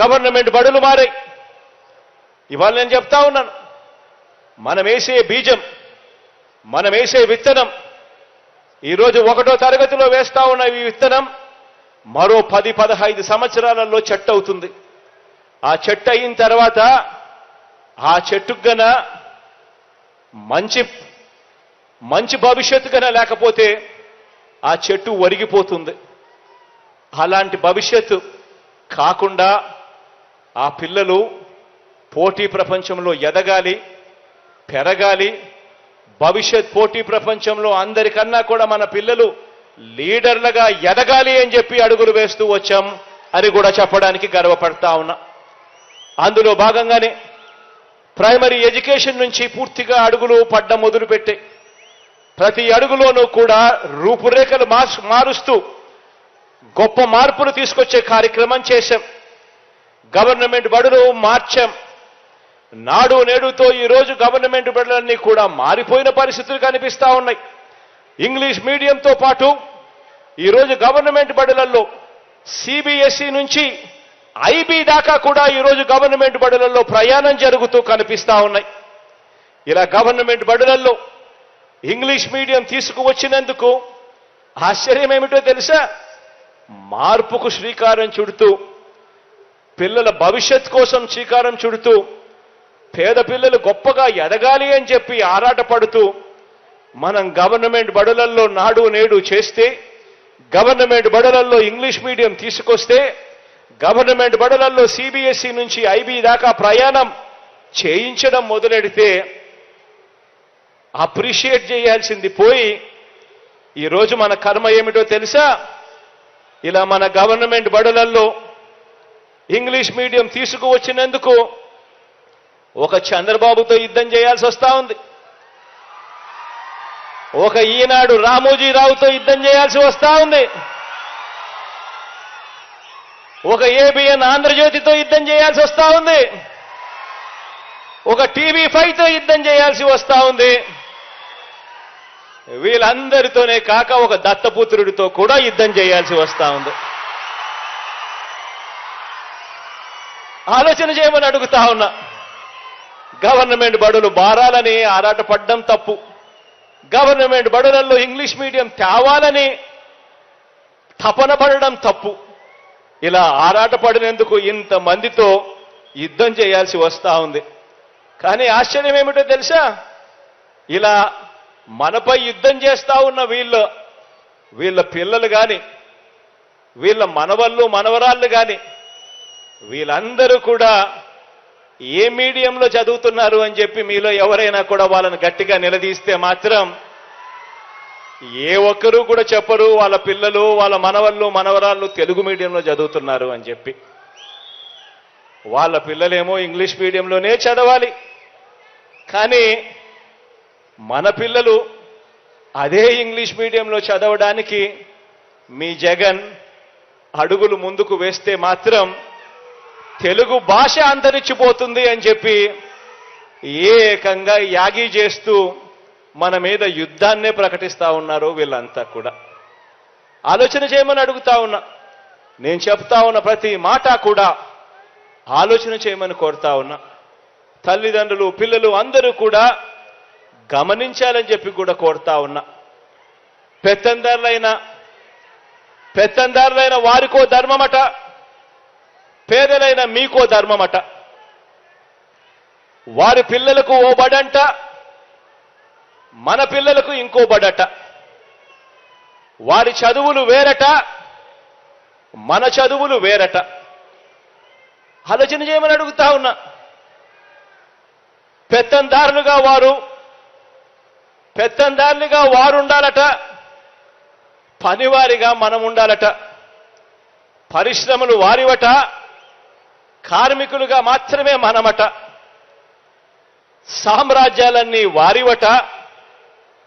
Government బడులు మారాయి ఇవాళ నేను చెప్తా ఉన్నాను. మనం వేసే బీజం మనం వేసే విత్తనం ఈరోజు ఒకటో తరగతిలో వేస్తా ఉన్న ఈ విత్తనం మరో పది పదహైదు సంవత్సరాలలో చెట్టు అవుతుంది. ఆ చెట్టు అయిన తర్వాత ఆ చెట్టుకు గన మంచి మంచి భవిష్యత్తు గన లేకపోతే ఆ చెట్టు ఒరిగిపోతుంది. అలాంటి భవిష్యత్తు కాకుండా ఆ పిల్లలు పోటీ ప్రపంచంలో ఎదగాలి పెరగాలి. భవిష్యత్ పోటీ ప్రపంచంలో అందరికన్నా కూడా మన పిల్లలు లీడర్లుగా ఎదగాలి అని చెప్పి అడుగులు వేస్తూ వచ్చాం అని కూడా చెప్పడానికి గర్వపడతా ఉన్నా. అందులో భాగంగానే ప్రైమరీ ఎడ్యుకేషన్ నుంచి పూర్తిగా అడుగులు పడ్డం మొదలుపెట్టే. ప్రతి అడుగులోనూ కూడా రూపురేఖలు మారుస్తూ గొప్ప మార్పులు తీసుకొచ్చే కార్యక్రమం చేశాం. గవర్నమెంట్ బడులు మార్చాం. నాడు నేడుతో ఈ రోజు గవర్నమెంట్ బడులన్నీ కూడా మారిపోయిన పరిస్థితులు కనిపిస్తా ఉన్నాయి. ఇంగ్లీష్ మీడియంతో పాటు ఈరోజు గవర్నమెంట్ బడులలో సిబిఎస్ఈ నుంచి ఐబీ దాకా కూడా ఈరోజు గవర్నమెంట్ బడులలో ప్రయాణం జరుగుతూ కనిపిస్తా ఉన్నాయి. ఇలా గవర్నమెంట్ బడులలో ఇంగ్లీష్ మీడియం తీసుకువచ్చినందుకు ఆశ్చర్యం ఏమిటో తెలుసా? మార్పుకు శ్రీకారం చుడుతూ పిల్లల భవిష్యత్ కోసం చీకారం చుడుతూ పేద పిల్లలు గొప్పగా ఎదగాలి అని చెప్పి ఆరాటపడుతూ మనం గవర్నమెంట్ బడులల్లో నాడు నేడు చేస్తే గవర్నమెంట్ బడులల్లో ఇంగ్లీష్ మీడియం తీసుకొస్తే గవర్నమెంట్ బడులల్లో సిబిఎస్ఈ నుంచి ఐబీ దాకా ప్రయాణం చేయించడం మొదలెడితే అప్రిషియేట్ చేయాల్సింది పోయి ఈరోజు మన కర్మ ఏమిటో తెలుసా? ఇలా మన గవర్నమెంట్ బడులల్లో ఇంగ్లీష్ మీడియం తీసుకువచ్చినందుకు ఒక చంద్రబాబుతో యుద్ధం చేయాల్సి వస్తా ఉంది. ఒక ఈనాడు రామోజీరావుతో యుద్ధం చేయాల్సి వస్తా ఉంది. ఒక ఏబిఎన్ ఆంధ్రజ్యోతితో యుద్ధం చేయాల్సి వస్తా ఉంది. ఒక టీవీ ఫైవ్తో యుద్ధం చేయాల్సి వస్తా ఉంది. వీళ్ళందరితోనే కాక ఒక దత్తపుత్రుడితో కూడా యుద్ధం చేయాల్సి వస్తా ఉంది. ఆలోచన చేయమని అడుగుతా ఉన్నా. గవర్నమెంట్ బడులు బారాలని ఆరాటపడ్డం తప్పు. గవర్నమెంట్ బడులలో ఇంగ్లీష్ మీడియం తేవాలని తపన పడడం తప్పు. ఇలా ఆరాటపడినందుకు ఇంతమందితో యుద్ధం చేయాల్సి వస్తా ఉంది. కానీ ఆశ్చర్యం ఏమిటో తెలుసా? ఇలా మనపై యుద్ధం చేస్తా ఉన్న వీళ్ళు వీళ్ళ పిల్లలు కానీ వీళ్ళ మనవళ్ళు మనవరాళ్ళు కానీ వీళ్ళందరూ కూడా ఏ మీడియంలో చదువుతున్నారు అని చెప్పి మీలో ఎవరైనా కూడా వాళ్ళని గట్టిగా నిలదీస్తే మాత్రం ఏ ఒక్కరూ కూడా చెప్పరు వాళ్ళ పిల్లలు వాళ్ళ మనవళ్ళు మనవరాళ్ళు తెలుగు మీడియంలో చదువుతున్నారు అని చెప్పి. వాళ్ళ పిల్లలేమో ఇంగ్లీష్ మీడియంలోనే చదవాలి. కానీ మన పిల్లలు అదే ఇంగ్లీష్ మీడియంలో చదవడానికి మీ జగన్ అడుగులు ముందుకు వేస్తే మాత్రం తెలుగు భాష అంతరించిపోతుంది అని చెప్పి ఏకంగా యాగి చేస్తూ మన మీద యుద్ధాన్నే ప్రకటిస్తూ ఉన్నారు వీళ్ళంతా కూడా. ఆలోచన చేయమని అడుగుతా ఉన్నా. నేను చెప్తా ఉన్న ప్రతి మాట కూడా ఆలోచన చేయమని కోరుతా ఉన్నా. తల్లిదండ్రులు పిల్లలు అందరూ కూడా గమనించాలని చెప్పి కూడా కోరుతా ఉన్నా. పెత్తందారులైన పెత్తందారులైన వారికో ధర్మమట పేదలైన మీకో ధర్మమట. వారి పిల్లలకు ఓ బడంట మన పిల్లలకు ఇంకో బడట. వారి చదువులు వేరట మన చదువులు వేరట. ఆలోచన చేయమని అడుగుతా ఉన్నా. పెత్తందారులుగా వారు పెత్తందారులుగా వారు ఉండాలట పనివారిగా మనం ఉండాలట. పరిశ్రమలు వారివట కార్మికులుగా మాత్రమే మనమట. సామ్రాజ్యాలన్నీ వారివట.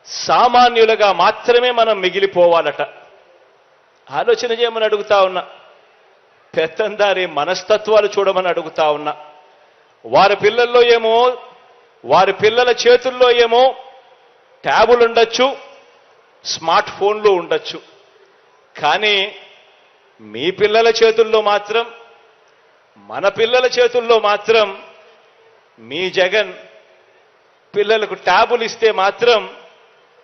సామాన్యులుగా మాత్రమే మనం మిగిలిపోవాలట. ఆలోచన చేయమని అడుగుతా ఉన్నా. పెత్తందారి మనస్తత్వాలు చూడమని అడుగుతా ఉన్నా. వారి పిల్లల్లో ఏమో వారి పిల్లల చేతుల్లో ఏమో ట్యాబులు ఉండొచ్చు స్మార్ట్ ఫోన్లు ఉండొచ్చు. కానీ మీ పిల్లల చేతుల్లో మాత్రం మన పిల్లల చేతుల్లో మాత్రం మీ జగన్ పిల్లలకు ట్యాబులు ఇస్తే మాత్రం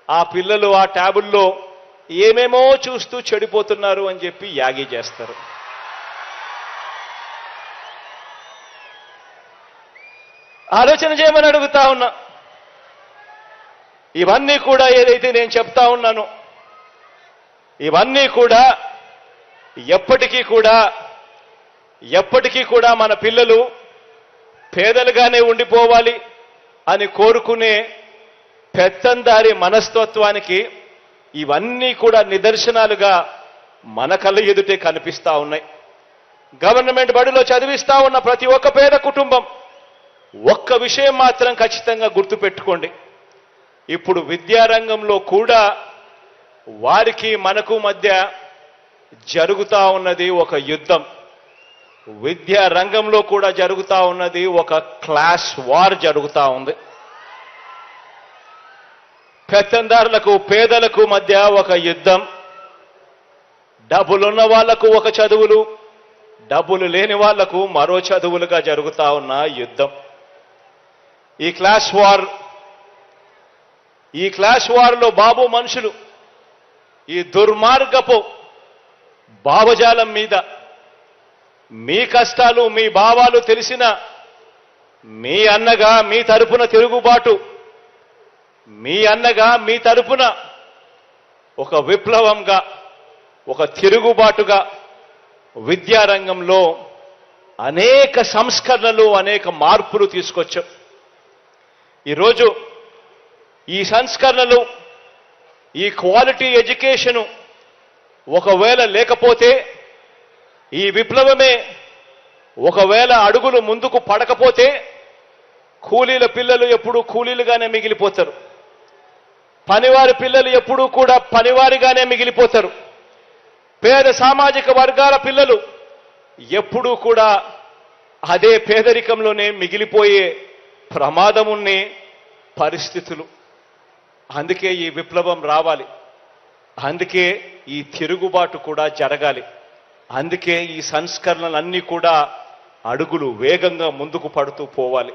ఆ పిల్లలు ఆ ట్యాబుల్లో ఏమేమో చూస్తూ చెడిపోతున్నారు అని చెప్పి యాగి చేస్తారు. ఆలోచన చేయమని అడుగుతా ఉన్నా. ఇవన్నీ కూడా ఏదైతే నేను చెప్తా ఉన్నానో ఇవన్నీ కూడా ఎప్పటికీ కూడా ఎప్పటికీ కూడా మన పిల్లలు పేదలుగానే ఉండిపోవాలి అని కోరుకునే పెత్తందారి మనస్తత్వానికి ఇవన్నీ కూడా నిదర్శనాలుగా మన కళ్ళ ఎదుటే కనిపిస్తూ ఉన్నాయి. గవర్నమెంట్ బడిలో చదివిస్తా ఉన్న ప్రతి ఒక్క పేద కుటుంబం ఒక్క విషయం మాత్రం ఖచ్చితంగా గుర్తుపెట్టుకోండి. ఇప్పుడు విద్యారంగంలో కూడా వారికి మనకు మధ్య జరుగుతూ ఉన్నది ఒక యుద్ధం. విద్యా రంగంలో కూడా జరుగుతూ ఉన్నది ఒక క్లాస్ వార్ జరుగుతూ ఉంది. పెత్తందారులకు పేదలకు మధ్య ఒక యుద్ధం. డబ్బులున్న వాళ్ళకు ఒక చదువులు డబ్బులు లేని వాళ్ళకు మరో చదువులుగా జరుగుతూ ఉన్న యుద్ధం. ఈ క్లాస్ వార్ ఈ క్లాస్ వార్లో బాబు మనుషులు ఈ దుర్మార్గపు భావజాలం మీద మీ కష్టాలు మీ భావాలు తెలిసిన మీ అన్నగా మీ తరపున తిరుగుబాటు మీ అన్నగా మీ తరపున ఒక విప్లవంగా ఒక తిరుగుబాటుగా విద్యారంగంలో అనేక సంస్కరణలు అనేక మార్పులు తీసుకొచ్చాం. ఈరోజు ఈ సంస్కరణలు ఈ క్వాలిటీ ఎడ్యుకేషను ఒకవేళ లేకపోతే ఈ విప్లవమే ఒకవేళ అడుగులు ముందుకు పడకపోతే కూలీల పిల్లలు ఎప్పుడూ కూలీలుగానే మిగిలిపోతారు. పనివారి పిల్లలు ఎప్పుడూ కూడా పనివారిగానే మిగిలిపోతారు. పేద సామాజిక వర్గాల పిల్లలు ఎప్పుడూ కూడా అదే పేదరికంలోనే మిగిలిపోయే ప్రమాదమున్నే పరిస్థితులు. అందుకే ఈ విప్లవం రావాలి. అందుకే ఈ తిరుగుబాటు కూడా జరగాలి. అందుకే ఈ సంస్కరణలన్నీ కూడా అడుగులు వేగంగా ముందుకు పడుతూ పోవాలి.